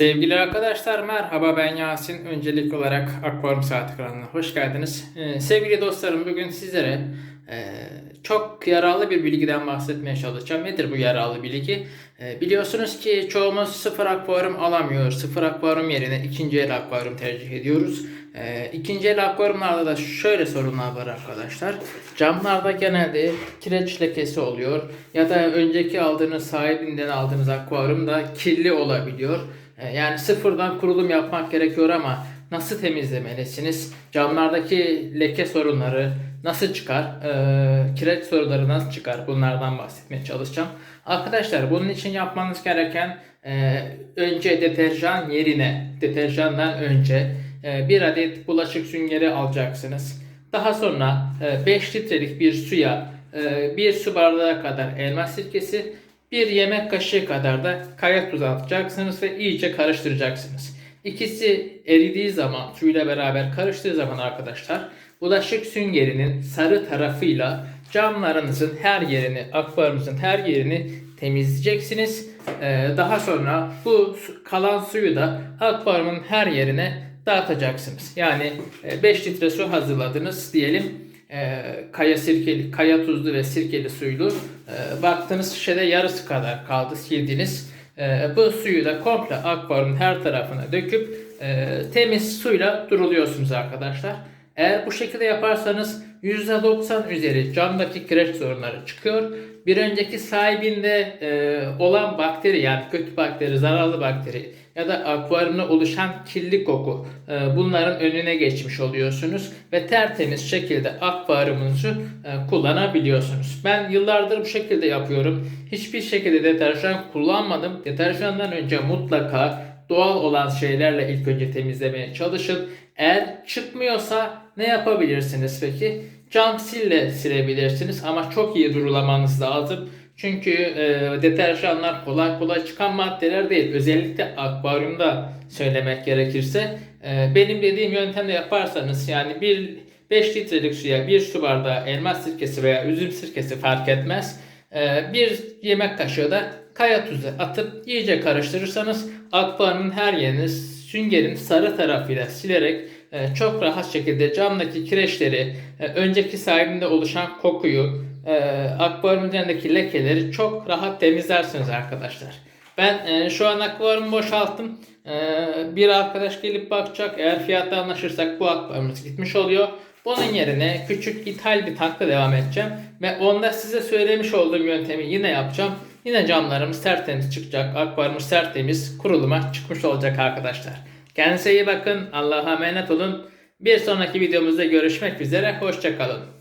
Sevgili arkadaşlar merhaba ben Yasin. Öncelik olarak Akvaryum Saati kanalına hoş geldiniz. Ee, sevgili dostlarım bugün sizlere e, çok yararlı bir bilgiden bahsetmeye çalışacağım. Nedir bu yararlı bilgi? E, biliyorsunuz ki çoğumuz sıfır akvaryum alamıyor. Sıfır akvaryum yerine ikinci el akvaryum tercih ediyoruz. E, ikinci el akvaryumlarda da şöyle sorunlar var arkadaşlar. Camlarda genelde kireç lekesi oluyor. Ya da önceki aldığınız sahibinden aldığınız akvaryum da kirli olabiliyor. E, Yani sıfırdan kurulum yapmak gerekiyor ama nasıl temizlemelisiniz? Camlardaki leke sorunları nasıl çıkar? E, kireç sorunları nasıl çıkar? Bunlardan bahsetmeye çalışacağım. Arkadaşlar bunun için yapmanız gereken e, önce deterjan yerine, deterjandan önce e, bir adet bulaşık süngeri alacaksınız. Daha sonra e, 5 litrelik bir suya e, bir su bardağı kadar elma sirkesi, bir yemek kaşığı kadar da kaya tuzu atacaksınız ve iyice karıştıracaksınız. İkisi eridiği zaman suyla beraber karıştığı zaman arkadaşlar bulaşık süngerinin sarı tarafıyla camlarınızın her yerini, akvaryumunuzun her yerini temizleyeceksiniz. Ee, daha sonra bu kalan suyu da akvaryumun her yerine dağıtacaksınız. Yani 5 litre su hazırladınız diyelim. Ee, kaya sirkeli, kaya tuzlu ve sirkeli suylu. Ee, baktığınız şişede yarısı kadar kaldı sildiniz. Ee, bu suyu da komple akvaryumun her tarafına döküp e, temiz suyla duruluyorsunuz arkadaşlar. Eğer bu şekilde yaparsanız %90 üzeri camdaki kireç sorunları çıkıyor. Bir önceki sahibinde e, olan bakteri yani kötü bakteri, zararlı bakteri ya da akvaryumda oluşan kirli koku e, bunların önüne geçmiş oluyorsunuz ve tertemiz şekilde akvaryumunuzu e, kullanabiliyorsunuz. Ben yıllardır bu şekilde yapıyorum. Hiçbir şekilde deterjan kullanmadım. Deterjandan önce mutlaka doğal olan şeylerle ilk önce temizlemeye çalışın. Eğer çıkmıyorsa ne yapabilirsiniz peki? Cam sille silebilirsiniz ama çok iyi durulamanız lazım. Çünkü e, deterjanlar kolay kolay çıkan maddeler değil. Özellikle akvaryumda söylemek gerekirse. E, benim dediğim yöntemle yaparsanız yani bir 5 litrelik suya bir su bardağı elmas sirkesi veya üzüm sirkesi fark etmez. E, bir yemek kaşığı da kaya tuzu atıp iyice karıştırırsanız akvaryumun her yerini süngerin sarı tarafıyla silerek e, çok rahat şekilde camdaki kireçleri, e, önceki sahibinde oluşan kokuyu, e, akvaryum üzerindeki lekeleri çok rahat temizlersiniz arkadaşlar. Ben şu an akvaryumu boşalttım. Bir arkadaş gelip bakacak. Eğer fiyatta anlaşırsak bu akvaryumumuz gitmiş oluyor. Bunun yerine küçük ithal bir tankla devam edeceğim. Ve onda size söylemiş olduğum yöntemi yine yapacağım. Yine camlarımız tertemiz çıkacak. Akvaryumumuz tertemiz kuruluma çıkmış olacak arkadaşlar. Kendinize iyi bakın. Allah'a emanet olun. Bir sonraki videomuzda görüşmek üzere. Hoşçakalın.